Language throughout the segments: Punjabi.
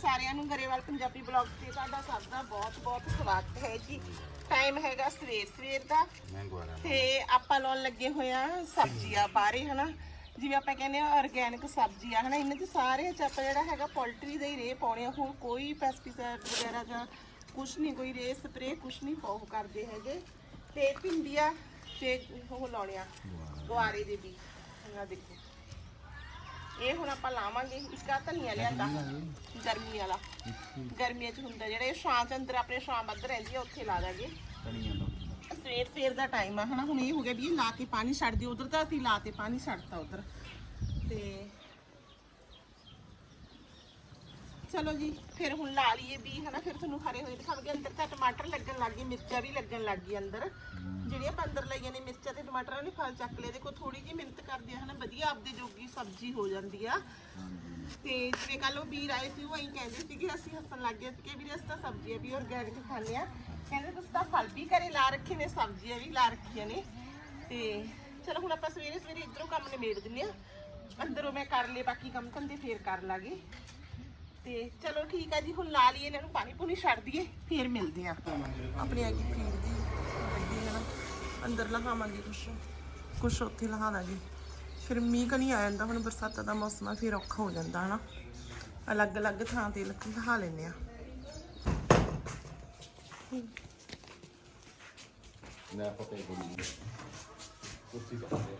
ਸਾਰਿਆਂ ਨੂੰ ਗਰੇਵਾਲ ਪੰਜਾਬੀ ਬਲੌਗ ਤੇ ਤੁਹਾਡਾ ਸਭ ਦਾ ਬਹੁਤ ਬਹੁਤ ਸਵਾਗਤ ਹੈ ਜੀ। ਟਾਈਮ ਹੈਗਾ ਸਵੇਰ ਸਵੇਰ ਦਾ। ਤੇ ਆਪਾਂ ਲਾਉਣ ਲੱਗੇ ਹੋਏ ਆ ਸਬਜ਼ੀਆਂ ਬਾਰੇ ਹਨਾ? ਜਿਵੇਂ ਆਪਾਂ ਕਹਿੰਦੇ ਆ ਆਰਗੈਨਿਕ ਸਬਜ਼ੀ ਆ ਹਨਾ? ਇਹਨਾਂ ਚ ਸਾਰੇ ਚ ਆਪਾਂ ਜਿਹੜਾ ਹੈਗਾ ਪੋਲਟਰੀ ਦਾ ਹੀ ਰੇ ਪਾਉਣੇ ਆ। ਹੁਣ ਕੋਈ ਪੈਸਟੀਸਾਈਡ ਵਗੈਰਾ ਜਾਂ ਕੁਛ ਨਹੀਂ ਕੋਈ ਰੇ ਸਪਰੇ ਕੁਛ ਨਹੀਂ ਪਾਉ ਕਰਦੇ ਹੈਗੇ। ਤੇ ਭਿੰਡੀਆਂ ਤੇ ਉਹ ਲਾਉਣੇ ਆ ਗੁਆਰੇ। ਦੇ ਵੀ ਆ ਦੇਖੋ। ਇਹ ਹੁਣ ਆਪਾਂ ਲਾਵਾਂਗੇ ਇਸਕਾ ਧਨੀਆ ਲਿਆਂਦਾ। ਗਰਮੀ ਵਾਲਾ। ਗਰਮੀਆਂ 'ਚ ਹੁੰਦਾ ਜਿਹੜਾ ਇਹ ਛਾਂ 'ਚ ਅੰਦਰ ਆਪਣੇ ਛਾਂ ਵੱਧ ਰਹਿੰਦੀ ਆ ਉੱਥੇ ਲਾ ਦਾਂਗੇ। ਸਵੇਰ ਸਵੇਰ ਦਾ ਟਾਈਮ ਆ ਹਨਾ? ਹੁਣ ਇਹ ਹੋ ਗਿਆ ਵੀ ਇਹ ਲਾ ਕੇ ਪਾਣੀ ਛੱਡ ਦਿਓ ਉਧਰ ਤਾਂ ਅਸੀਂ ਲਾ ਤੇ ਪਾਣੀ ਛੱਡਤਾ ਉਧਰ। ਤੇ ਚਲੋ ਜੀ, ਫਿਰ ਹੁਣ ਲਾ ਲਈਏ ਵੀ, ਹਨਾ, ਫਿਰ ਤੁਹਾਨੂੰ ਹਰੇ ਹੋਏ ਦਿਖਾਵਾਂਗੇ। ਅੰਦਰ ਤਾਂ ਟਮਾਟਰ ਲੱਗਣ ਲੱਗ ਗਏ, ਮਿਰਚਾਂ ਵੀ ਲੱਗਣ ਲੱਗ ਗਈ ਅੰਦਰ। ਜਿਹੜੀਆਂ ਆਪਾਂ ਅੰਦਰ ਲਾਈਆਂ ਨੇ ਮਿਰਚਾਂ ਤੇ ਟਮਾਟਰਾਂ ਨੇ ਫਲ ਚੱਕ ਲਏ ਦੇਖੋ ਥੋੜੀ ਜਿਹੀ ਮਿਹਨਤ ਕਰਦੇ ਆ, ਹਨਾ, ਵਧੀਆ ਆਪਦੇ ਜੋਗੀ ਸਬਜ਼ੀ ਹੋ ਜਾਂਦੀ ਆ। ਤੇ ਜਿਵੇਂ ਕੱਲ ਉਹ ਵੀਰ ਆਏ ਸੀ, ਉਹ ਐਂ ਕਹਿੰਦੇ ਸੀ ਕਿ ਅਸੀਂ ਹੱਸਣ ਲੱਗ ਗਏ ਸੀ ਕਿ ਵੀਰੇ, ਅਸੀਂ ਤਾਂ ਸਬਜ਼ੀਆਂ ਵੀ ਆਰਗੈਨਿਕ ਖਾਂਦੇ ਆ। ਕਹਿੰਦੇ, ਤੁਸੀਂ ਤਾਂ ਫਲ ਵੀ ਘਰੇ ਲਾ ਰੱਖੇ ਨੇ, ਸਬਜ਼ੀਆਂ ਵੀ ਲਾ ਰੱਖੀਆਂ ਨੇ। ਤੇ ਚਲੋ, ਹੁਣ ਆਪਾਂ ਸਵੇਰੇ ਸਵੇਰੇ ਇਧਰੋਂ ਕੰਮ ਨਿਬੇੜ ਦਿੰਨੇ ਆ। ਅੰਦਰੋਂ ਮੈਂ ਕਰ ਲਏ, ਬਾਕੀ ਕੰਮ ਧੰਦੇ ਫੇਰ ਕਰ ਲਾਂਗੇ। ਤੇ ਚਲੋ ਠੀਕ ਆ ਜੀ, ਹੁਣ ਲਾ ਲਈਏ ਇਹਨਾਂ ਨੂੰ ਪਾਣੀ ਪੂਣੀ ਛੱਡ ਦਈਏ, ਫੇਰ ਮਿਲਦੇ ਆ ਆਪਣੇ ਅੱਗੇ ਫੀਡ ਦੀ ਲੱਗੀ ਹੈ ਨਾ, ਅੰਦਰ ਲਹਾਵਾਂਗੇ ਕੁਛ। ਕੁਛ ਉੱਥੇ ਲਹਾ ਦਾਂਗੇ ਫਿਰ ਮੀਂਹ ਕਣੀ ਆ ਜਾਂਦਾ, ਹੁਣ ਬਰਸਾਤਾਂ ਦਾ ਮੌਸਮ ਆ, ਫਿਰ ਔਖਾ ਹੋ ਜਾਂਦਾ, ਹਨਾ? ਅਲੱਗ-ਅਲੱਗ ਥਾਂ ਤੇ ਲਹਾ ਲੈਨੇ ਆ। ਮੈਂ ਪਤੇ ਕੋਲ ਕੁਰਸੀ ਪਾ ਦੇ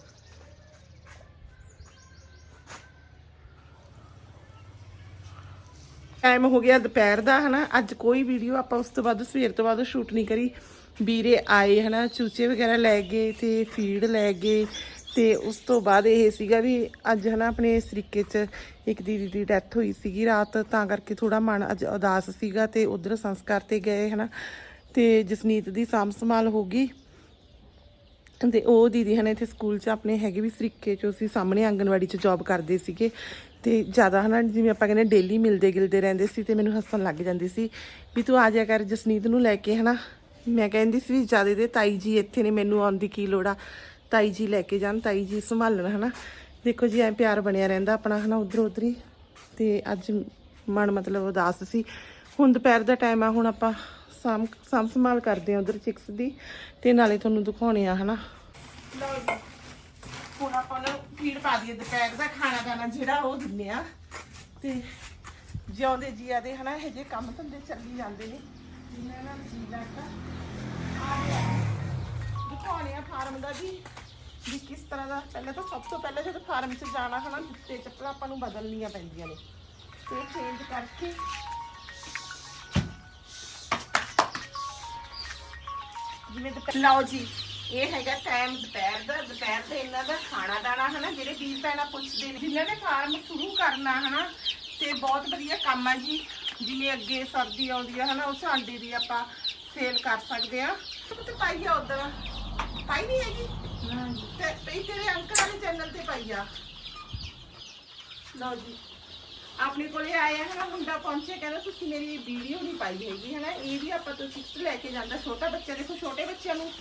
ਟਾਈਮ ਹੋ ਗਿਆ ਦੁਪਹਿਰ ਦਾ, ਹਨਾ? ਅੱਜ ਕੋਈ ਵੀਡੀਓ ਆਪਾਂ ਉਸ ਤੋਂ ਬਾਅਦ, ਸਵੇਰ ਤੋਂ ਬਾਅਦ ਸ਼ੂਟ ਨਹੀਂ ਕਰੀ। ਵੀਰੇ ਆਏ, ਹਨਾ? ਚੂਚੇ ਵਗੈਰਾ ਲੈ ਗਏ ਤੇ ਫੀਡ ਲੈ ਗਏ ਤੇ ਉਸ ਤੋਂ ਬਾਅਦ ਇਹ ਸੀਗਾ ਵੀ ਅੱਜ, ਹਨਾ, ਆਪਣੇ ਸਰੀਕੇ 'ਚ ਇੱਕ ਦੀਦੀ ਦੀ ਡੈਥ ਹੋਈ ਸੀਗੀ ਰਾਤ, ਤਾਂ ਕਰਕੇ ਥੋੜਾ ਮਨ ਅੱਜ ਉਦਾਸ ਸੀਗਾ ਤੇ ਉਧਰ ਸੰਸਕਾਰ ਤੇ ਗਏ, ਹਨਾ? ਤੇ ਜਸਨੀਤ ਦੀ ਸਾਂਭ ਸੰਭਾਲ ਹੋ ਗਈ। ਤੇ ਉਹ ਦੀਦੀ, ਹਨੇ, ਇੱਥੇ ਸਕੂਲ 'ਚ ਆਪਣੇ ਹੈਗੇ ਵੀ ਸਰੀਕੇ 'ਚ ਅਸੀਂ ਸਾਹਮਣੇ ਆਂਗਣਵਾੜੀ 'ਚ ਜੌਬ ਕਰਦੇ ਸੀਗੇ। ਤੇ ਜ਼ਿਆਦਾ ਹਨਾ, ਜਿਵੇਂ ਆਪਾਂ ਕਹਿੰਦੇ ਡੇਲੀ ਮਿਲਦੇ ਗਿਲਦੇ ਰਹਿੰਦੇ ਸੀ ਤੇ ਮੈਨੂੰ ਹੱਸਣ ਲੱਗ ਜਾਂਦੀ ਸੀ ਵੀ ਤੂੰ ਆ ਜਾ ਕਰ ਜਸਨੀਤ ਨੂੰ ਲੈ ਕੇ ਹਨਾ। ਮੈਂ ਕਹਿੰਦੀ ਸੀ ਵੀ ਜ਼ਿਆਦਾ ਦੇ ਤਾਈ ਜੀ ਇੱਥੇ ਨੇ ਮੈਨੂੰ ਆਉਣ ਦੀ ਕੀ ਲੋੜ ਆ। ਤਾਈ ਜੀ ਲੈ ਕੇ ਜਾਣ, ਤਾਈ ਜੀ ਸੰਭਾਲਣ ਹਨਾ। ਦੇਖੋ ਜੀ ਐ ਪਿਆਰ ਬਣਿਆ ਰਹਿੰਦਾ ਆਪਣਾ ਹਨਾ ਉਧਰ ਉਧਰ। ਹੀ ਤੇ ਅੱਜ ਮਨ ਮਤਲਬ ਉਦਾਸ ਸੀ। ਹੁਣ ਦੁਪਹਿਰ ਦਾ ਟਾਈਮ ਆ, ਹੁਣ ਆਪਾਂ ਸਾਮ ਸਾਂਭ ਸੰਭਾਲ ਕਰਦੇ ਆ ਉਧਰ ਚਿਕਸ ਦੀ। ਤੇ ਨਾਲੇ ਤੁਹਾਨੂੰ ਦਿਖਾਉਣੇ ਆ ਹਨਾ। ਲਓ ਜੀ, ਹੁਣ ਆਪਾਂ ਨੂੰ ਫੀਡ ਪਾ ਦਈਏ ਦੁਪਹਿਰ ਦਾ ਖਾਣਾ ਦਾਣਾ ਜਿਹੜਾ ਉਹ ਦਿੰਨੇ ਆ। ਤੇ ਜਿਉਂਦੇ ਜੀਆ ਦੇ ਹਨਾ, ਇਹ ਜੇ ਕੰਮ ਧੰਦੇ ਚੱਲੀ ਜਾਂਦੇ ਨੇ। ਜਿੰਨਾ ਨਾਲ ਜੀ ਲੱਗਦਾ ਦਿਖਾਉਣੇ ਆ ਫਾਰਮ ਦਾ ਜੀ ਵੀ ਕਿਸ ਤਰ੍ਹਾਂ ਦਾ। ਪਹਿਲਾਂ ਤਾਂ ਸਭ ਤੋਂ ਪਹਿਲਾਂ ਜਦੋਂ ਫਾਰਮ 'ਚ ਜਾਣਾ ਹਨਾ ਜੁੱਤੇ ਚੱਪਲਾਂ ਆਪਾਂ ਨੂੰ ਬਦਲਣੀਆਂ ਪੈਂਦੀਆਂ ਨੇ। ਤੇ ਚੇਂਜ ਕਰਕੇ ਜਿਵੇਂ ਲਓ ਜੀ। ਇਹ ਹੈਗਾ ਟਾਈਮ ਦੁਪਹਿਰ ਦਾ ਦੁਪਹਿਰ ਤੇ ਇਹਨਾਂ ਦਾ ਖਾਣਾ ਦਾਣਾ ਹਨਾ ਜਿਹੜੇ ਵੀਰ ਭੈਣਾਂ ਪੁੱਛਦੇ ਨੇ ਜਿਨ੍ਹਾਂ ਨੇ ਫਾਰਮ ਸ਼ੁਰੂ ਕਰਨਾ ਹਨਾ ਤੇ ਬਹੁਤ ਵਧੀਆ ਕੰਮ ਆ ਜੀ। ਜਿਵੇਂ ਅੱਗੇ ਸਰਦੀ ਆਉਂਦੀ ਆ ਹਨਾ ਉਸ ਆਂਡੇ ਦੀ ਆਪਾਂ ਸੇਲ ਕਰ ਸਕਦੇ ਆ। ਤੇ ਪਾਈ ਆ ਉਧਰ। ਪਾਈ ਨਹੀਂ ਹੈਗੀ? ਤੇ ਤੇਰੇ ਅੰਕਲ ਵਾਲੇ ਚੈਨਲ ਤੇ ਪਾਈ ਆ। ਲਓ ਜੀ। ਆਪਣੇ ਕੋਲੇ ਆਇਆ ਹੈ ਨਾ ਮੁੰਡਾ ਪਹੁੰਚਿਆ ਕਹਿੰਦਾ ਤੁਸੀਂ ਮੇਰੀ ਵੀਡੀਓ ਨਹੀਂ ਪਾਈ ਹੈਗੀ ਹੈ ਨਾ ਇਹ ਵੀ ਆਪਾਂ ਤੋਂ ਸਿਕਸ ਲੈ ਕੇ ਜਾਂਦਾ। ਛੋਟਾ ਬੱਚਾ ਦੇਖੋ ਛੋਟੇ ਬੱਚਿਆਂ ਨੂੰ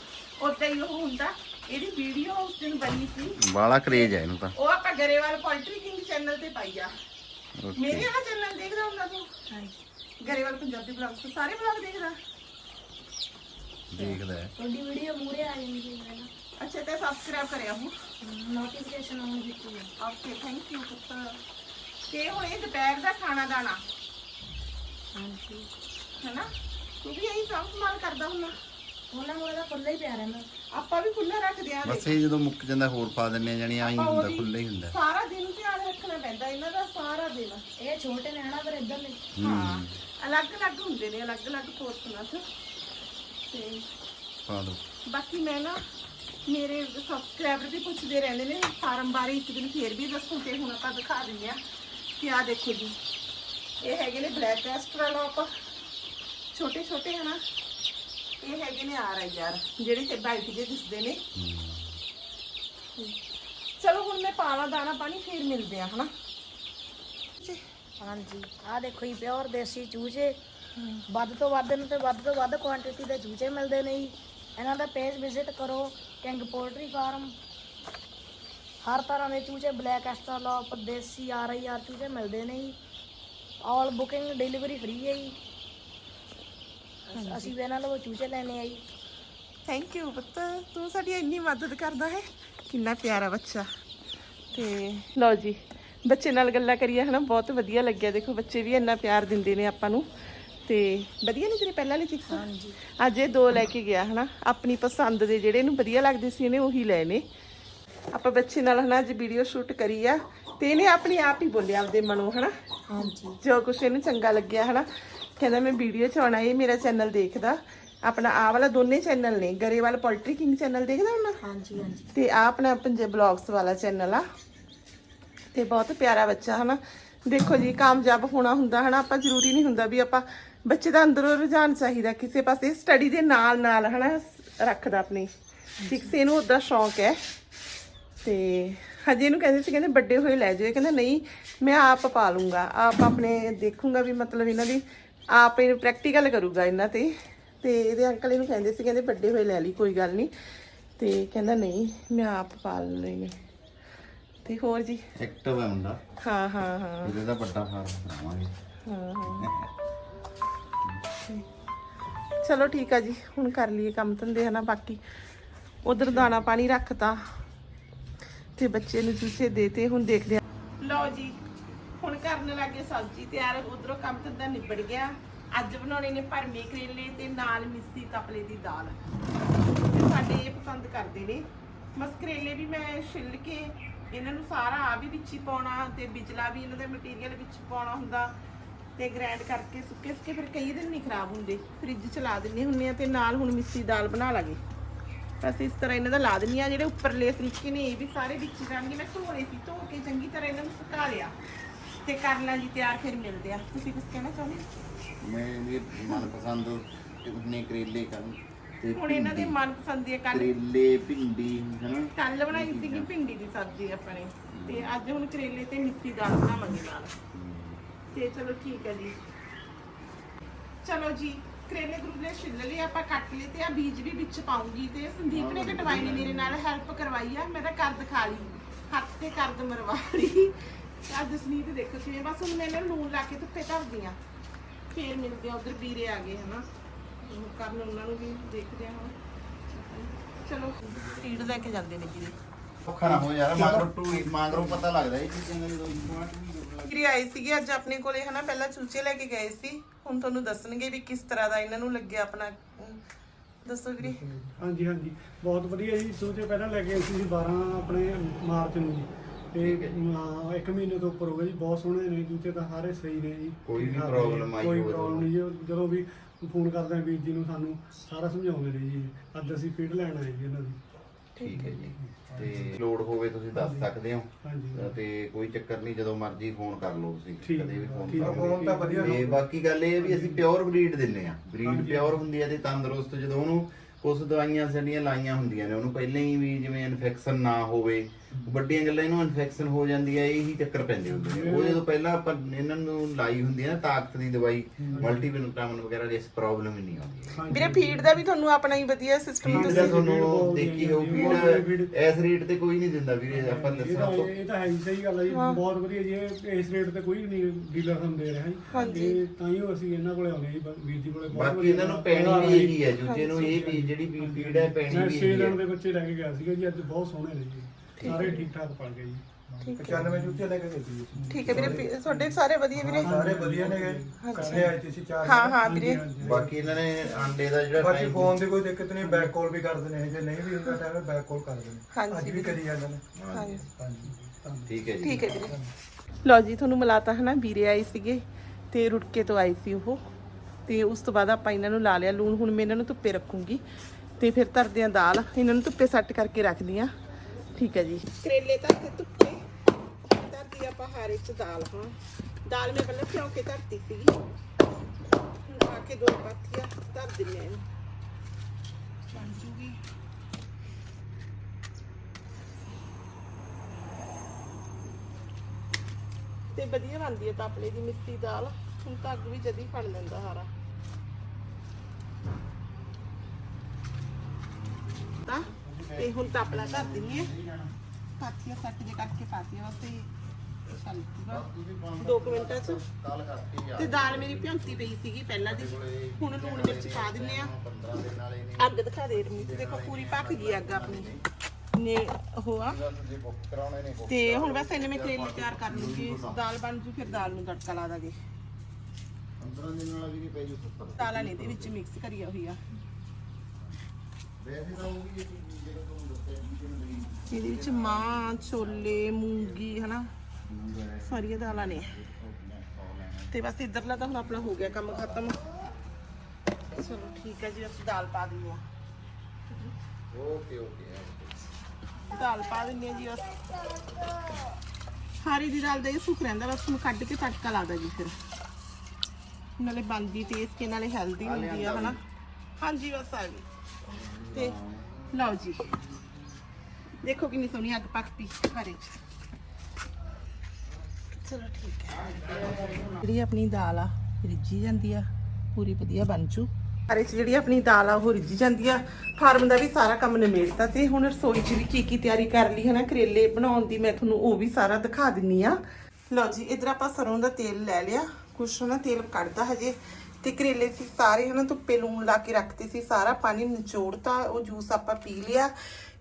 ਉਦਾਂ ਹੀ ਉਹ ਹੁੰਦਾ। ਇਹਦੀ ਵੀਡੀਓ ਉਸ ਦਿਨ ਬਣੀ ਸੀ। ਬਾਲਾ ਕਰੇਜ ਹੈ ਇਹਨੂੰ ਤਾਂ। ਉਹ ਆਪਾਂ ਗਰੇਵਾਲ ਪੋਲਟਰੀ ਕਿੰਗ ਚੈਨਲ ਤੇ ਪਾਈ ਆ. ਮੇਰੇ ਵਾਲਾ ਚੈਨਲ ਦੇਖਦਾ ਹੁੰਦਾ ਤੂੰ? ਗਰੇਵਾਲ ਪੰਜਾਬੀ ਬਲੌਗ ਸਾਰੇ ਬਲੌਗ ਦੇਖਦਾ? ਦੇਖਦਾ ਹੈ। ਤੁਹਾਡੀ ਵੀਡੀਓ ਮੂਰੇ ਆ ਜਾਂਦੀ ਹੈ ਨਾ। ਅੱਛਾ ਤੇ ਸਬਸਕ੍ਰਾਈਬ ਕਰਿਆ ਹੂੰ ਨੋਟੀਫਿਕੇਸ਼ਨ ਆਉਣ ਦਿੱਤੀ ਹੈ। ਓਕੇ ਥੈਂਕ ਯੂ ਪੁੱਤ। ਤੇ ਹੁਣ ਇਹ ਦੁਪਹਿਰ ਦਾ ਖਾਣਾ ਦਾਣਾ। ਹਾਂਜੀ। ਹੈਨਾ? ਤੂੰ ਵੀ ਇਹੀ ਸਾਂਭ ਸੰਭਾਲ ਕਰਦਾ ਹੁੰਦਾ। ਉਹਨਾਂ ਨੂੰ ਇਹਦਾ ਖੁੱਲ੍ਹਾ ਹੀ ਪਿਆ ਰਹਿੰਦਾ। ਆਪਾਂ ਵੀ ਖੁੱਲਾ ਰੱਖਦੇ ਆ। ਬਸ ਇਹ ਜਦੋਂ ਮੁੱਕ ਜਾਂਦਾ ਹੋਰ ਪਾ ਦਿੰਨੇ ਜਾਨੀ ਆਈ ਹੁੰਦਾ ਖੁੱਲੇ ਹੀ ਹੁੰਦਾ। ਸਾਰਾ ਦਿਨ ਧਿਆਨ ਰੱਖਣਾ ਪੈਂਦਾ ਇਹਨਾਂ ਦਾ ਸਾਰਾ ਦਿਨ। ਇਹ ਛੋਟੇ ਨੇ ਹਨਾ ਪਰ ਇਧਰ ਲਈ ਹਾਂ। ਅਲੱਗ-ਅਲੱਗ ਹੁੰਦੇ ਨੇ ਅਲੱਗ-ਅਲੱਗ ਪੋਰਸ਼ਨਾਂ 'ਚ ਤੇ। ਪਾ ਦੋ। ਬਾਕੀ ਮੈਂ ਨਾ ਮੇਰੇ ਸਬਸਕ੍ਰਾਈਬਰ ਵੀ ਪੁੱਛਦੇ ਰਹਿੰਦੇ ਨੇ ਫਾਰਮ ਬਾਰੇ ਇੱਕ ਦਿਨ ਫੇਰ ਵੀ ਦੱਸੋ ਤੇ ਹੁਣ ਆਪਾਂ ਦਿਖਾ ਦਿੰਦੇ ਆ। ਕਿ ਆ ਦੇਖੋ ਜੀ। ਇਹ ਹੈਗੇ ਨੇ ਬਲੈਕ ਐਸਟਰਾਲੋਪ ਛੋਟੇ ਛੋਟੇ ਹਨਾ। ਇਹ ਹੈਗੇ ਨੇ ਆਰ ਆਈ ਆਰ ਜਿਹੜੇ ਤੇ ਬਾਈਟ ਜੇ ਦਿਸਦੇ ਨੇ। ਚਲੋ ਹੁਣ ਮੈਂ ਪਾਵਾਂ ਦਾਣਾ ਪਾਣੀ, ਫੇਰ ਮਿਲਦੇ ਆ ਹਨਾ। ਹਾਂਜੀ ਆ ਦੇਖੋ ਜੀ ਪਿਓਰ ਦੇਸੀ ਚੂਚੇ। ਵੱਧ ਤੋਂ ਵੱਧ ਨੂੰ ਤੇ ਵੱਧ ਤੋਂ ਵੱਧ ਕੁਆਂਟੀਟੀ ਦੇ ਚੂਚੇ ਮਿਲਦੇ ਨੇ ਜੀ। ਇਹਨਾਂ ਦਾ ਪੇਜ ਵਿਜ਼ਿਟ ਕਰੋ, ਕਿੰਗ ਪੋਲਟਰੀ ਫਾਰਮ। ਹਰ ਤਰ੍ਹਾਂ ਦੇ ਚੂਚੇ black australorp desi R I R ਚੂਚੇ ਮਿਲਦੇ ਨੇ ਜੀ। ਆਲ ਬੁਕਿੰਗ ਡਿਲੀਵਰੀ ਫ੍ਰੀ ਹੈ ਜੀ। ਅਸੀਂ ਵੀ ਇਹਨਾਂ ਚੂਚੇ ਲੈਣੇ ਆ ਜੀ। ਥੈਂਕ ਯੂ ਪੁੱਤ। ਤੂੰ ਸਾਡੀ ਇੰਨੀ ਮਦਦ ਕਰਦਾ ਹੈ। ਕਿੰਨਾ ਪਿਆਰਾ ਬੱਚਾ। ਤੇ ਲਓ ਜੀ ਬੱਚੇ ਨਾਲ ਗੱਲਾਂ ਕਰੀਏ ਹਨਾ ਬਹੁਤ ਵਧੀਆ ਲੱਗਿਆ। ਦੇਖੋ ਬੱਚੇ ਵੀ ਇੰਨਾ ਪਿਆਰ ਦਿੰਦੇ ਨੇ ਆਪਾਂ ਨੂੰ। ਤੇ ਵਧੀਆ ਨਹੀਂ ਤੇਰੇ ਪਹਿਲਾਂ ਵਾਲੀ ਚਿਕਸ ਹਾਂਜੀ। ਅੱਜ ਇਹ ਦੋ ਲੈ ਕੇ ਗਿਆ ਹਨਾ। ਆਪਣੀ ਪਸੰਦ ਦੇ ਜਿਹੜੇ ਇਹਨੂੰ ਵਧੀਆ ਲੱਗਦੇ ਸੀ ਇਹਨੇ ਉਹੀ ਲਏ ਨੇ। ਆਪਾਂ ਬੱਚੇ ਨਾਲ ਹਨਾ ਅੱਜ ਵੀਡੀਓ ਸ਼ੂਟ ਕਰੀ ਆ ਤੇ ਇਹਨੇ ਆਪਣੀ ਆਪ ਹੀ ਬੋਲਿਆ ਆਪਦੇ ਮਨੋਂ ਹਨਾ? ਹਾਂਜੀ। ਜੋ ਕੁਛ ਇਹਨੂੰ ਚੰਗਾ ਲੱਗਿਆ ਹਨਾ? ਕਹਿੰਦਾ ਮੈਂ ਵੀਡੀਓ ਚ ਆਉਣਾ ਇਹ ਮੇਰਾ ਚੈਨਲ ਦੇਖਦਾ। ਆਪਣਾ ਆ ਵਾਲਾ ਦੋਨੇ ਚੈਨਲ ਨੇ ਗਰੇਵਾਲ ਪੋਲਟਰੀ ਕਿੰਗ ਚੈਨਲ ਦੇਖਦਾ ਹੁਣ ਹਾਂਜੀ ਹਾਂਜੀ। ਤੇ ਆ ਆਪਣਾ ਪੰਜਾਬ ਬਲੌਗਸ ਵਾਲਾ ਚੈਨਲ ਆ। ਤੇ ਬਹੁਤ ਪਿਆਰਾ ਬੱਚਾ ਹਨਾ? ਦੇਖੋ ਜੀ ਕਾਮਯਾਬ ਹੋਣਾ ਹੁੰਦਾ ਹਨਾ? ਆਪਾਂ ਜ਼ਰੂਰੀ ਨਹੀਂ ਹੁੰਦਾ ਵੀ ਆਪਾਂ ਬੱਚੇ ਦਾ ਅੰਦਰੋਂ ਰੁਝਾਨ ਚਾਹੀਦਾ ਕਿਸੇ ਪਾਸੇ ਸਟੱਡੀ ਦੇ ਨਾਲ ਨਾਲ ਹਨਾ? ਰੱਖਦਾ ਆਪਣੀ। ਸਿਕਸ ਇਹਨੂੰ ਉਹਦਾ ਸ਼ੌਂਕ ਹੈ। ਤੇ ਹਜੇ ਇਹਨੂੰ ਕਹਿੰਦੇ ਸੀ ਕਹਿੰਦੇ ਵੱਡੇ ਹੋਏ ਲੈ ਜਾਓ ਇਹ ਕਹਿੰਦਾ ਨਹੀਂ ਮੈਂ ਆਪ ਪਾ ਲੂੰਗਾ ਆਪ ਆਪਣੇ ਦੇਖੂੰਗਾ ਵੀ ਮਤਲਬ ਇਹਨਾਂ ਦੀ ਆਪ ਇਹ ਪ੍ਰੈਕਟੀਕਲ ਕਰੂਗਾ ਇਹਨਾਂ ਤੇ। ਤੇ ਇਹਦੇ ਅੰਕਲ ਇਹਨੂੰ ਕਹਿੰਦੇ ਸੀ ਕਹਿੰਦੇ ਵੱਡੇ ਹੋਏ ਲੈ ਲਈ ਕੋਈ ਗੱਲ ਨਹੀਂ। ਤੇ ਕਹਿੰਦਾ ਨਹੀਂ ਮੈਂ ਆਪ ਪਾਲ ਲੈਣੇ ਤੇ ਹੋਰ ਜੀ? ਐਕਟਿਵ ਹੈ ਮੁੰਡਾ। ਹਾਂ ਹਾਂ ਹਾਂ। ਇਹਦੇ ਦਾ ਵੱਡਾ ਫਾਰਮ ਬਣਾਵਾਂਗੇ। ਹਾਂ ਹਾਂ। ਚਲੋ ਠੀਕ ਆ ਜੀ ਹੁਣ ਕਰ ਲਈਏ ਕੰਮ ਧੰਦੇ ਹਨਾ ਬਾਕੀ। ਉਧਰ ਦਾਣਾ ਪਾਣੀ ਰੱਖਤਾ। ਤੇ ਬੱਚੇ ਨੂੰ ਜੂਸੇ ਦੇਤੇ ਹੁਣ ਦੇਖਦੇ ਆ। ਲਓ ਜੀ, ਹੁਣ ਕਰਨ ਲੱਗੇ ਸਬਜ਼ੀ ਤਿਆਰ, ਉਧਰੋਂ ਕੰਮ ਧੰਦਾ ਨਿਬੜ ਗਿਆ। ਅੱਜ ਬਣਾਉਣੇ ਨੇ ਭਰਮੇ ਕਰੇਲੇ ਤੇ ਨਾਲ ਮਿੱਸੀ ਤਪਲੇ ਦੀ ਦਾਲ। ਤੇ ਸਾਡੇ ਇਹ ਪਸੰਦ ਕਰਦੇ ਨੇ। ਮਸ ਕਰੇਲੇ ਵੀ ਮੈਂ ਛਿੱਲ ਕੇ ਇਹਨਾਂ ਨੂੰ ਸਾਰਾ ਆ ਵੀ ਵਿੱਚ ਹੀ ਪਾਉਣਾ ਤੇ ਵਿਚਲਾ ਵੀ ਇਹਨਾਂ ਦਾ ਮਟੀਰੀਅਲ ਵਿੱਚ ਪਾਉਣਾ ਹੁੰਦਾ ਤੇ ਗ੍ਰਾਈਂਡ ਕਰਕੇ ਸੁੱਕੇ ਸੁੱਕੇ ਫਿਰ ਕਈ ਦਿਨ ਨਹੀਂ ਖਰਾਬ ਹੁੰਦੇ। ਫ੍ਰਿਜ ਚ ਲਾ ਦਿੰਨੇ ਹੁੰਨੇ ਆ ਤੇ ਨਾਲ ਹੁਣ ਮਿੱਸੀ ਦਾਲ ਬਣਾ ਲਾਂਗੇ। ਬਸ ਇਸ ਤਰ੍ਹਾਂ ਇਹਨਾਂ ਦਾ ਲਾ ਦਿੰਨੀ ਆ ਜਿਹੜੇ ਉੱਪਰਲੇ ਸਰੀਕੇ ਨੇ ਇਹ ਵੀ ਸਾਰੇ ਵਿੱਚ ਜਾਣਗੇ ਮੈਂ ਧੋਲੇ ਸੀ ਧੋ ਕੇ ਚੰਗੀ ਤਰ੍ਹਾਂ ਇਹਨਾਂ ਨੂੰ ਸੁਕਾ ਲਿਆ। ਤੇ ਕਰ ਲਾਂ ਜੀ ਤਿਆਰ ਫਿਰ ਮਿਲਦੇ ਆ ਤੁਸੀਂ ਕੁਝ ਕਹਿਣਾ ਚਾਹੁੰਦੇ? ਮੈਂ ਵੀ ਮਨਪਸੰਦ ਉਹਨੇ ਕਰੇਲੇ ਕਰਨ ਤੇ ਹੁਣ ਇਹਨਾਂ ਦੇ। ਮਨਪਸੰਦ ਦੀ ਕੱਲ ਕਰੇਲੇ ਭਿੰਡੀ ਹਨਾ? ਕੱਲ ਬਣਾਈ ਸੀਗੀ ਭਿੰਡੀ ਦੀ ਸਬਜ਼ੀ ਆਪਾਂ ਨੇ ਤੇ ਅੱਜ ਹੁਣ ਕਰੇਲੇ ਤੇ ਮਿੱਸੀ ਦਾਲ ਬਣਾਵਾਂਗੇ ਨਾਲ। ਤੇ ਚਲੋ ਠੀਕ ਹੈ ਜੀ। ਚਲੋ ਜੀ ਕਰੇਲੇ ਕਰੂਲੇ ਛਿੱਲ ਲਏ, ਆਪਾਂ ਕੱਟ ਲਏ ਤੇ ਆ ਬੀਜ ਵੀ ਵਿੱਚ ਪਾਉਂਗੀ ਤੇ ਸੰਦੀਪ ਨੇ ਕਟਵਾਈ ਨੇ ਮੇਰੇ ਨਾਲ ਹੈਲਪ ਕਰਵਾਈ ਆ, ਮੈਂ ਤਾਂ ਕਰ ਦਿਖਾ ਲਈ, ਹੱਥ ਤੇ ਕਰਦ ਮਰਵਾ ਲਈ। ਅੱਜ ਜਸਨੀਤ ਦੇਖੋ ਕਿਵੇਂ, ਬਸ ਹੁਣ ਮੈਂ ਇਹਨਾਂ ਨੂੰ ਲੂਣ ਲਾ ਕੇ ਧੁੱਪੇ ਧਰਦੀ ਆ। ਫੇਰ ਮਿਲਦੇ ਆ ਉਧਰ ਵੀਰੇ ਆ ਗਏ, ਹਨਾ। ਹੁਣ ਕਰਨ ਉਹਨਾਂ ਨੂੰ ਵੀ ਦੇਖਦੇ ਆ ਹੁਣ। ਚਲੋ, ਫੀਡ ਲੈ ਕੇ ਜਾਂਦੇ ਨੇ ਜੀ ਔਖਾ ਨਾ ਹੋ ਯਾਰ ਮਾਗਰੋ ਟੂ ਮਾਗਰੋ ਪਤਾ ਲੱਗਦਾ ਇਹ ਚੀਜ਼ਾਂ ਦਾ ਜਦੋਂ ਇਨਪੁਟ ਵੀਰੇ ਆਏ ਸੀਗੇ ਅੱਜ ਆਪਣੇ ਕੋਲੇ ਹਨਾ ਪਹਿਲਾਂ ਚੂਚੇ ਲੈ ਕੇ ਗਏ ਸੀ। ਹੁਣ ਤੁਹਾਨੂੰ ਦੱਸਣਗੇ ਵੀ ਕਿਸ ਤਰ੍ਹਾਂ ਦਾ ਇਹਨਾਂ ਨੂੰ ਲੱਗਿਆ ਆਪਣਾ। ਅਮ, ਦੱਸੋ ਵੀਰੇ। ਹਾਂਜੀ ਹਾਂਜੀ। ਬਹੁਤ ਵਧੀਆ ਜੀ ਸੋਚੇ ਪਹਿਲਾਂ ਲੈ ਕੇ ਆਏ ਸੀ ਜੀ 12 ਆਪਣੇ ਮਾਰਚ ਨੂੰ ਜੀ। ਤੇ ਅਮ, ਇੱਕ ਮਹੀਨੇ ਤੋਂ ਉੱਪਰ ਹੋ ਗਿਆ ਜੀ ਬਹੁਤ ਸੋਹਣੇ ਨੇ ਦੂਜੇ ਤਾਂ ਸਾਰੇ ਸਹੀ ਨੇ ਜੀ। ਕੋਈ ਵੀ ਠੀਕ ਠਾਕ problem ਨੇ, ਆਈ ਕੋਈ ਹੋਵੇ ਪ੍ਰੋਬਲਮ ਨਹੀਂ ਜੀ ਜਦੋਂ ਵੀ ਫੋਨ ਕਰਦੇ ਆ ਵੀਰ ਜੀ ਨੂੰ ਸਾਨੂੰ ਸਾਰਾ ਸਮਝਾਉਂਦੇ ਨੇ ਜੀ। ਅੱਜ ਅਸੀਂ ਫੀਡ ਲੈਣ ਆਏ ਜੀ ਇਹਨਾਂ ਦੀ। ਠੀਕ ਹੈ ਜੀ। ਤੇ ਲੋਡ ਹੋਵੇ ਤੁਸੀਂ ਦੱਸ ਸਕਦੇ ਹੋ। ਤੇ ਕੋਈ ਚੱਕਰ ਨਹੀਂ ਜਦੋਂ ਮਰਜ਼ੀ ਫੋਨ ਕਰ ਲਓ ਤੁਸੀਂ। ਕਦੇ ਵੀ ਫੋਨ ਕਰ। ਲਓ। ਤਾਂ ਬਾਕੀ ਗੱਲ ਇਹ ਹੈ ਵੀ ਅਸੀਂ ਪਿਓਰ ਬਰੀਡ ਦਿੰਨੇ ਆ ਬਰੀਡ। ਪਿਓਰ ਹੁੰਦੀ ਹੈ ਤੇ ਤੰਦਰੁਸਤ ਜਦੋਂ ਉਹਨੂੰ ਕੁਝ ਦਵਾਈਆਂ ਸਾਡੀਆਂ ਲਾਈਆਂ ਹੁੰਦੀਆਂ ਨੇ ਉਹਨੂੰ ਪਹਿਲਾਂ ਹੀ ਵੀ ਜਿਵੇਂ ਇਨਫੈਕਸ਼ਨ ਨਾ ਹੋਵੇ ਵੱਡੀਆਂ ਗੱਲਾਂ ਇਹਨੂੰ ਇਨਫੈਕਸ਼ਨ ਹੋ ਜਾਂਦੀ ਹੈ ਇਹੀ ਚੱਕਰ ਪੈਂਦੇ ਹੁੰਦੇ ਨੇ ਉਹ ਜਦੋਂ ਪਹਿਲਾਂ ਆਪਾਂ ਇਹਨਾਂ ਨੂੰ ਲਾਈ ਹੁੰਦੀ ਹੈ ਨਾ ਤਾਕਤ ਦੀ ਦਵਾਈ ਮਲਟੀਵਿਟਾਮਿਨ ਵਗੈਰਾ ਦੀ ਇਸ ਪ੍ਰੋਬਲਮ ਹੀ ਨਹੀਂ ਆਉਂਦੀ। ਵੀਰੇ ਫੀਡ ਦਾ ਵੀ ਤੁਹਾਨੂੰ ਆਪਣਾ ਹੀ ਵਧੀਆ ਸਿਸਟਮ ਦੱਸੋ ਤੁਹਾਨੂੰ ਦੇਖੀ ਵਧੀਆ ਹੋਊ ਜੀ, ਬਹੁਤ ਵਧੀਆ ਫੀਡ feed। ਇਸ ਰੇਟ ਤੇ ਕੋਈ ਨਹੀਂ ਦਿੰਦਾ ਵੀਰੇ ਆਪਾਂ ਇਹ ਦੱਸਣਾ ਤਾਂ ਤੋਂ ਇਹ ਤਾਂ ਹੈ ਹੀ ਸਹੀ ਗੱਲ ਹੈ ਜੀ ਬਹੁਤ ਵਧੀਆ ਜੀ ਇਹ ਇਸ ਰੇਟ ਤੇ ਕੋਈ ਨਹੀਂ ਡੀਲਰ ਸਾਨੂੰ ਦੇ ਰਿਹਾ ਹਾਂਜੀ। ਜੀ ਤੇ ਤਾਂ ਹੀ ਅਸੀਂ ਇਹਨਾਂ ਕੋਲੇ ਆਉਂਦੇ ਜੀ ਵੀਰ ਜੀ ਕੋਲੇ ਬਾਕੀ ਇਹਨਾਂ ਨੂੰ ਪੈਣੀ ਵੀ ਇਹੀ ਹੈ ਜੁੱਜੇ ਨੂੰ ਇਹ ਵੀ ਜਿਹੜੀ ਵੀ ਫੀਡ ਹੈ ਪੈਣੀ ਵੀ ਇਹੀ ਹੈ ਦੇ ਬੱਚੇ ਲੈ ਕੇ ਗਿਆ ਸੀਗਾ ਜੀ ਅੱਜ ਬਹੁਤ ਸੋਹਣੇ ਨੇ ਜੀ। ਸਾਰੇ ਠੀਕ ਠਾਕ ਪੜ ਗਏ ਜੀ। ਠੀਕ ਹੈ। 95 ਜੁੱਤੇ ਲੈ ਕੇ ਗਏ ਸੀ ਠੀਕ ਹੈ ਵੀਰੇ ਫੀ- ਤੁਹਾਡੇ ਸਾਰੇ ਵਧੀਆ ਵੀਰੇ? ਸਾਰੇ ਵਧੀਆ ਨੇ ਗਏ। ਕੱਲੇ ਆਏ ਸੀ ਅਸੀਂ ਚਾਰ ਹਾਂ ਹਾਂ ਵੀਰੇ। ਬਾਕੀ ਇਹਨਾਂ ਨੇ ਆਂਡੇ ਦਾ ਜਿਹੜਾ ਬਾਕੀ time- ਫੋਨ ਦੀ ਕੋਈ ਦਿੱਕਤ ਨਹੀਂ ਬੈਕ ਕਾਲ ਵੀ ਕਰਦੇ ਨੇ ਜੇ ਨਹੀਂ ਵੀ ਹੁੰਦਾ ਟਾਈਮ ਬੈਕ ਕਾਲ ਕਰਦੇ ਨੇ। ਹਾਂਜੀ ਅੱਜ ਵੀ ਕਰੀ ਜਾਂਦੇ ਨੇ। ਹਾਂਜੀ। ਹਾਂਜੀ। ਠੀਕ ਹੈ ਜੀ। ਠੀਕ ਹੈ ਵੀਰੇ। ਲਓ ਜੀ ਤੁਹਾਨੂੰ ਮਿਲਾਤਾ ਹਨਾ ਵੀਰੇ ਆਏ ਸੀਗੇ ਤੇ ਰੁੜਕੇ ਤੋਂ ਆਈ ਸੀ ਉਹ। ਤੇ ਉਸ ਤੋਂ ਬਾਅਦ ਆਪਾਂ ਇਹਨਾਂ ਨੂੰ ਲਾ ਲਿਆ ਲੂਣ ਹੁਣ ਮੈਂ ਇਹਨਾਂ ਨੂੰ ਧੁੱਪੇ ਰੱਖੂੰਗੀ। ਤੇ ਫਿਰ ਧਰਦੇ ਆ ਦਾਲ ਇਹਨਾਂ ਨੂੰ ਧੁੱਪੇ ਸੱਟ ਕਰਕੇ ਰੱਖਦੀ ਆ। ਠੀਕ ਹੈ ਜੀ। ਕਰੇਲੇ ਧਰਦੇ ਧੁੱਪੇ। ਧਰਦੀ ਆਪਾਂ ਹਾਰੇ ਚ ਦਾਲ ਹਾਂ। ਦਾਲ ਮੈਂ ਪਹਿਲਾਂ ਭਿਉਂ ਕੇ ਧਰਤੀ ਸੀਗੀ ਆ ਕੇ ਦੋ ਪਾਥੀਆਂ ਧਰ ਦਿੰਨੇ ਆ ਬਣ ਜੂਗੀ। ਤੇ ਵਧੀਆ ਬਣਦੀ ਹੈ ਤਾਪਲੇ ਦੀ ਮਿੱਸੀ ਦਾਲ। ਹੁਣ ਤਾਂ ਵੀ ਜਦੀ ਫੜ ਲੈਂਦਾ ਹਾਰਾ ਤਾਂ ਤੇ ਹੁਣ ਤਾਪਲਾ ਧਰ ਦਿੰਨੀ ਹੈ। ਪਾਥੀਆਂ ਸੱਟ ਜੇ ਕੱਟ ਕੇ ਪਾਤੀਆਂ ਵਾਸਤੇ ਚੱਲ ਪੂਰਾ। ਦੋ ਕੁ ਮਿੰਟਾਂ ਚ। ਤੇ ਦਾਲ ਮੇਰੀ ਭਿਉਂਤੀ ਪਈ ਸੀਗੀ ਪਹਿਲਾਂ ਦੀ। ਹੁਣ ਲੂਣ ਮਿਰਚ ਪਾ ਦਿੰਨੇ ਆ। ਅੱਗ ਦਿਖਾ ਦੇ ਰਮੀਤ ਦੇਖੋ ਪੂਰੀ ਪੱਕ ਗਈ ਅੱਗ ਆਪਣੀ। ਨੇ ਉਹ ਆ। ਤੇ ਹੁਣ ਬਸ ਇਹਨੇ ਮੈਂ ਕਰੇਲੇ ਤਿਆਰ ਕਰ ਲੂੰਗੀ। ਦਾਲ ਬਣ ਜੂ, ਫਿਰ ਦਾਲ ਨੂੰ ਤੜਕਾ ਲਾ ਦਾਂਗੇ। ਦਾਲਾਂ ਨੇ ਇਹਦੇ ਵਿੱਚ ਮਿਕਸ ਕਰੀਆ ਹੋਈ ਆ। ਵੈਸੇ ਤਾਂ ਉਹ ਵੀ ਜਿਹੜਾ ਤੁਹਾਨੂੰ ਦੱਸਿਆ ਜੀ ਕਿ ਇਹਦੇ ਵਿੱਚ ਮਾਂ ਛੋਲੇ ਮੂੰਗੀ ਹਨਾ? ਸਾਰੀਆਂ ਦਾਲਾਂ ਨੇ। ਤੇ ਬਸ ਇਧਰਲਾ ਤਾਂ ਹੁਣ ਆਪਣਾ ਹੋ ਗਿਆ ਕੰਮ ਖਤਮ। ਚਲੋ ਠੀਕ ਹੈ ਜੀ ਅਸੀਂ ਦਾਲ ਪਾ ਦਿੰਦੇ ਆ ਓਕੇ ਓਕੇ ਦਾਲ ਪਾ ਦਿੰਦੇ ਆ ਜੀ ਬਸ। ਹਾਰੀ ਦੀ ਦਾਲ ਦਾ ਇਹ ਸੁੱਕ ਰਹਿੰਦਾ ਬਸ ਨੂੰ ਕੱਢ ਕੇ ਤੜਕਾ ਲਾ ਦਾਂ ਜੀ ਫਿਰ। ਨਾਲੇ ਬਣਦੀ ਟੇਸਟੀ ਨਾਲੇ ਹੈਲਦੀ ਹੁੰਦੀ ਆ ਹਨਾ? ਹਾਂਜੀ ਬਸ ਆ ਗਈ। ਤੇ ਲਓ ਜੀ ਦੇਖੋ ਕਿੰਨੀ ਸੋਹਣੀ ਅੱਗ ਪੱਕਦੀ ਹਾਰੇ ਚ ਚਲੋ ਠੀਕ ਹੈ ਜਿਹੜੀ ਆਪਣੀ ਦਾਲ ਆ ਰਿੱਝੀ ਜਾਂਦੀ ਆ ਪੂਰੀ ਵਧੀਆ ਬਣ ਚ ਜਿਹੜੀ ਆਪਣੀ ਦਾਲ ਆ ਉਹ ਰਿੱਝੀ ਜਾਂਦੀ ਆ ਫਾਰਮ ਦਾ ਵੀ ਸਾਰਾ ਕੰਮ ਨਿਮੇੜਤਾ ਤੇ ਹੁਣ ਰਸੋਈ 'ਚ ਵੀ ਕੀ ਕੀ ਤਿਆਰੀ ਕਰ ਲਈ ਹਨਾ ਕਰੇਲੇ ਬਣਾਉਣ ਦੀ ਮੈਂ ਤੁਹਾਨੂੰ ਉਹ ਵੀ ਸਾਰਾ ਦਿਖਾ ਦਿੰਨੀ ਆ ਲਓ ਜੀ ਇਧਰ ਆਪਾਂ ਸਰੋਂ ਦਾ ਤੇਲ ਲੈ ਲਿਆ ਕੁਛ ਨਾ ਤੇਲ ਕੱਢਦਾ ਹਜੇ ਤੇ ਕਰੇਲੇ ਸੀ ਸਾਰੇ, ਹਨਾ, ਧੁੱਪੇ ਲੂਣ ਲਾ ਕੇ ਰੱਖਤੇ ਸੀ, ਸਾਰਾ ਪਾਣੀ ਨਿਚੋੜਤਾ, ਉਹ ਜੂਸ ਆਪਾਂ ਪੀ ਲਿਆ।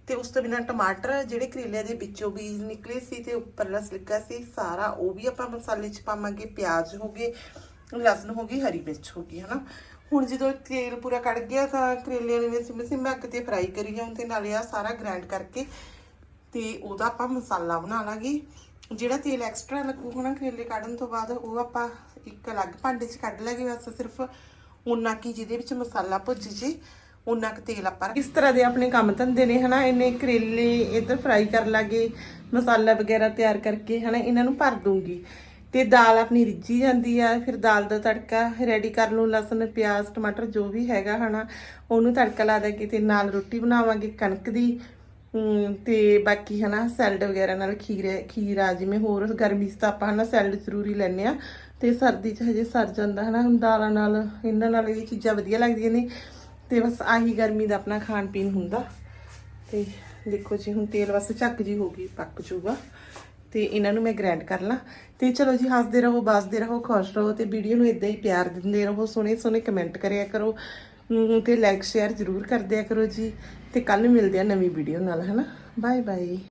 ਤੇ ਉਸ ਤੋਂ ਬਿਨਾਂ ਟਮਾਟਰ, ਜਿਹੜੇ ਕਰੇਲਿਆਂ ਦੇ ਵਿੱਚੋਂ ਬੀਜ ਨਿਕਲੇ ਸੀ ਤੇ ਉੱਪਰਲਾ ਸਿਲਕਾ ਸੀ, ਸਾਰਾ ਉਹ ਵੀ ਆਪਾਂ ਮਸਾਲੇ 'ਚ ਪਾਵਾਂਗੇ, ਪਿਆਜ਼ ਹੋ ਗਏ, ਲਸਣ ਹੋ ਗਈ, ਹਰੀ ਮਿਰਚ ਹੋ ਗਈ, ਹਨਾ। ਹੁਣ ਜਦੋਂ ਤੇਲ ਪੂਰਾ ਕੱਢ ਗਿਆ ਤਾਂ ਕਰੇਲਿਆਂ ਨੂੰ ਅਸੀਂ ਸਿਮ ਅੱਗ ਤੇ ਫਰਾਈ ਕਰੀ ਜਾਉਂ ਤੇ ਨਾਲੇ ਆ ਸਾਰਾ ਗ੍ਰਾਈਂਡ ਕਰਕੇ ਤੇ ਉਹਦਾ ਆਪਾਂ ਮਸਾਲਾ ਬਣਾ ਲਾਂਗੇ। ਜਿਹੜਾ ਤੇਲ ਐਕਸਟਰਾ ਲੱਗੂਗਾ ਨਾ ਕਰੇਲੇ ਕੱਢਣ ਤੋਂ ਬਾਅਦ, ਉਹ ਆਪਾਂ ਇੱਕ ਅਲੱਗ ਭਾਂਡੇ 'ਚ ਕੱਢ ਲਾਂਗੇ। ਬਸ ਸਿਰਫ ਉਹਨਾਂ ਕੀ ਜਿਹਦੇ ਵਿੱਚ ਮਸਾਲਾ ਭੁੱਜ ਜੇ ਉਹਨਾਂ ਕੁ ਤੇਲ ਆਪਾਂ ਇਸ ਤਰ੍ਹਾਂ ਦੇ ਆਪਣੇ ਕੰਮ ਧੰਦੇ ਨੇ, ਹਨਾ? ਇਹਨੇ ਕਰੇਲੇ ਇੱਧਰ ਫਰਾਈ ਕਰ ਲਾਂਗੇ, ਮਸਾਲਾ ਵਗੈਰਾ ਤਿਆਰ ਕਰਕੇ, ਹਨਾ? ਇਹਨਾਂ ਨੂੰ ਭਰ ਦੂੰਗੀ। ਤੇ ਦਾਲ ਆਪਣੀ ਰਿੱਝੀ ਜਾਂਦੀ ਆ, ਫਿਰ ਦਾਲ ਦਾ ਤੜਕਾ ਰੈਡੀ ਕਰ ਲੂੰ ਲਸਣ, ਪਿਆਜ਼, ਟਮਾਟਰ ਜੋ ਵੀ ਹੈਗਾ, ਹਨਾ? ਉਹਨੂੰ ਤੜਕਾ ਲਾ ਦਾਂਗੇ ਤੇ ਨਾਲ ਰੋਟੀ ਬਣਾਵਾਂਗੇ ਕਣਕ ਦੀ। ਤੇ ਬਾਕੀ ਹਨਾ ਸੈਲਡ ਵਗੈਰਾ ਨਾਲ ਖੀਰੇ, ਖੀਰਾ ਜਿਵੇਂ ਹੋਰ ਗਰਮੀ 'ਚ ਤਾਂ ਆਪਾਂ ਹਨਾ ਸੈਲਡ ਜ਼ਰੂਰੀ ਲੈਂਦੇ ਆ ਤੇ ਸਰਦੀ 'ਚ ਹਜੇ ਸਰ ਜਾਂਦਾ ਹਨਾ, ਹੁਣ ਦਾਲਾਂ ਨਾਲ, ਇਹਨਾਂ ਨਾਲ ਇਹ ਚੀਜ਼ਾਂ ਵਧੀਆ ਲੱਗਦੀਆਂ ਨੇ। ਤੇ ਬਸ ਆਹੀ ਗਰਮੀ ਦਾ ਆਪਣਾ ਖਾਣ ਪੀਣ ਹੁੰਦਾ। ਤੇ ਦੇਖੋ ਜੀ, ਹੁਣ ਤੇਲ ਬਸ ਚੱਕ ਜੀ ਹੋ ਗਈ, ਪੱਕ ਜੂਗਾ ਤੇ ਇਹਨਾਂ ਨੂੰ ਮੈਂ ਗ੍ਰੈਂਡ ਕਰ ਲਾਂ। ਤੇ ਚਲੋ ਜੀ, ਹੱਸਦੇ ਰਹੋ ਬਸਦੇ ਰਹੋ, ਖੁਸ਼ ਰਹੋ ਤੇ ਵੀਡੀਓ ਨੂੰ ਇਦਾਂ ਹੀ ਪਿਆਰ ਦਿੰਦੇ ਰਹੋ ਸੋਹਣੇ ਸੋਹਣੇ ਕਮੈਂਟ ਕਰਿਆ ਕਰੋ। ਤੇ ਲਾਈਕ ਸ਼ੇਅਰ ਜ਼ਰੂਰ ਕਰਦਿਆ ਕਰੋ ਜੀ ਤੇ ਕੱਲ ਮਿਲਦੇ ਆ ਨਵੀਂ ਵੀਡੀਓ ਨਾਲ, ਹਨਾ? Bye bye